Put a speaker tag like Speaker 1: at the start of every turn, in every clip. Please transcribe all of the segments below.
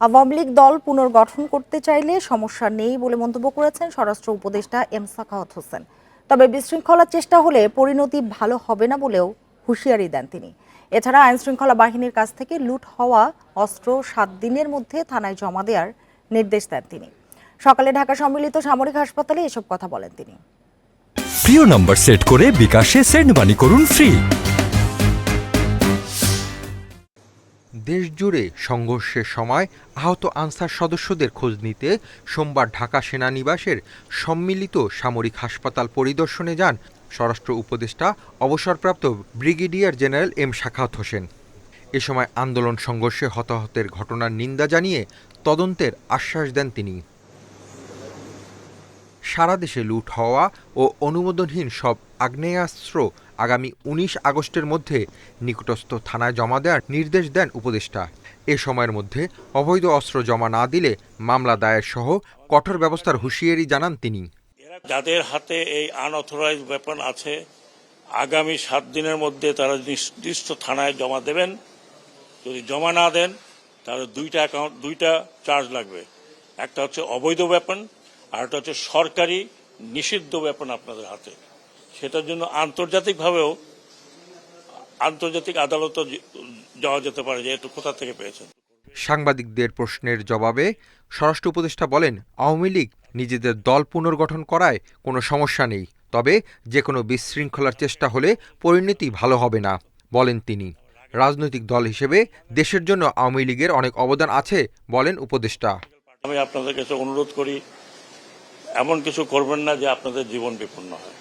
Speaker 1: আওয়ামী লীগ দল পুনর্গঠন করতে চাইলে সমস্যা নেই বলে মন্তব্য করেছেন স্বরাষ্ট্র উপদেষ্টা এম সাখাওয়াত হোসেন। তবে বিশৃঙ্খলার চেষ্টা হলে পরিণতি ভালো হবে না বলেও হুঁশিয়ারি দেন তিনি। এছাড়া আইনশৃঙ্খলা বাহিনীর কাছ থেকে লুট হওয়া অস্ত্র সাত দিনের মধ্যে থানায় জমা দেওয়ার নির্দেশ দেন তিনি। সকালে ঢাকা সম্মিলিত সামরিক হাসপাতালে এসব কথা বলেন তিনি।
Speaker 2: প্রিয় নম্বর সেট করে বিকাশে সেন্ড মানি করুন ফ্রি।
Speaker 3: দেশজুড়ে সংঘর্ষের সময় আহত আনসার সদস্যদের খোঁজ নিতে সোমবার ঢাকা সেনানিবাসের সম্মিলিত সামরিক হাসপাতাল পরিদর্শনে যান স্বরাষ্ট্র উপদেষ্টা, অবসরপ্রাপ্ত ব্রিগেডিয়ার জেনারেল এম শাখাত হোসেন। এ সময় আন্দোলন সংঘর্ষে হতাহতের ঘটনার নিন্দা জানিয়ে তদন্তের আশ্বাস দেন তিনি। সারা দেশে লুট হওয়া ও অনুমোদনহীন সব আগ্নেয়াস্ত্র আগামী উনিশ আগস্টের মধ্যে নিকটস্থ থানায় জমা দেওয়ার নির্দেশ দেন উপদেষ্টা। এ সময়ের মধ্যে অবৈধ অস্ত্র জমা না দিলে মামলা দায়ের সহ কঠোর ব্যবস্থার হুঁশিয়ারি জানান তিনি।
Speaker 4: যাদের হাতে এই আনঅথরাইজ ওয়েপন আছে, আগামী সাত দিনের মধ্যে তারা নির্দিষ্ট থানায় জমা দেবেন। যদি জমা না দেন, তাহলে দুইটা অ্যাকাউন্ট দুইটা চার্জ লাগবে। একটা হচ্ছে অবৈধ ওয়েপন আর একটা হচ্ছে সরকারি নিষিদ্ধ ব্যাপন আপনাদের হাতে। সেটার জন্য আন্তর্জাতিকভাবেও আন্তর্জাতিক আদালতও যাওয়া যেতে পারে যে একটু কোথা থেকে পেয়েছেন।
Speaker 3: সাংবাদিকদের প্রশ্নের জবাবে স্বরাষ্ট্র উপদেষ্টা বলেন আওয়ামী লীগ নিজেদের দল পুনর্গঠন করায় কোনো সমস্যা নেই তবে যে কোনো বিশৃঙ্খলার চেষ্টা হলে পরিণতি ভালো হবে না বলেন তিনি। রাজনৈতিক দল হিসেবে দেশের জন্য আওয়ামী লীগের অনেক অবদান আছে বলেন উপদেষ্টা।
Speaker 4: আমি আপনাদের কাছে অনুরোধ করি এমন কিছু করবেন না যে আপনাদের জীবন বিপন্ন হয়।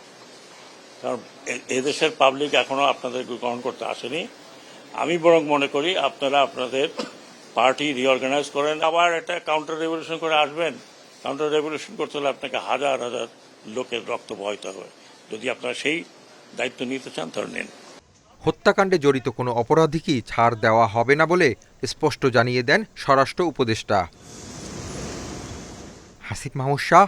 Speaker 4: কারণ এদেশের পাবলিক এখনও আপনাদের গ্রহণ করতে আসেনি। আমি বরং মনে করি আপনারা আপনাদের পার্টি রিঅর্গানাইজ করেন। আবার একটা কাউন্টার রেভলিউশন করে আসবেন। কাউন্টার রেভলিউশন করতে হলে আপনাকে হাজার হাজার লোকের রক্ত বহিতে হবে। যদি আপনারা সেই দায়িত্ব নিতে চান, তাহলে নিন।
Speaker 3: হত্যাকাণ্ডে জড়িত কোনো অপরাধীকেই ছাড় দেওয়া হবে না বলে স্পষ্ট জানিয়ে দেন স্বরাষ্ট্র উপদেষ্টা? Hasif Mahmud Shah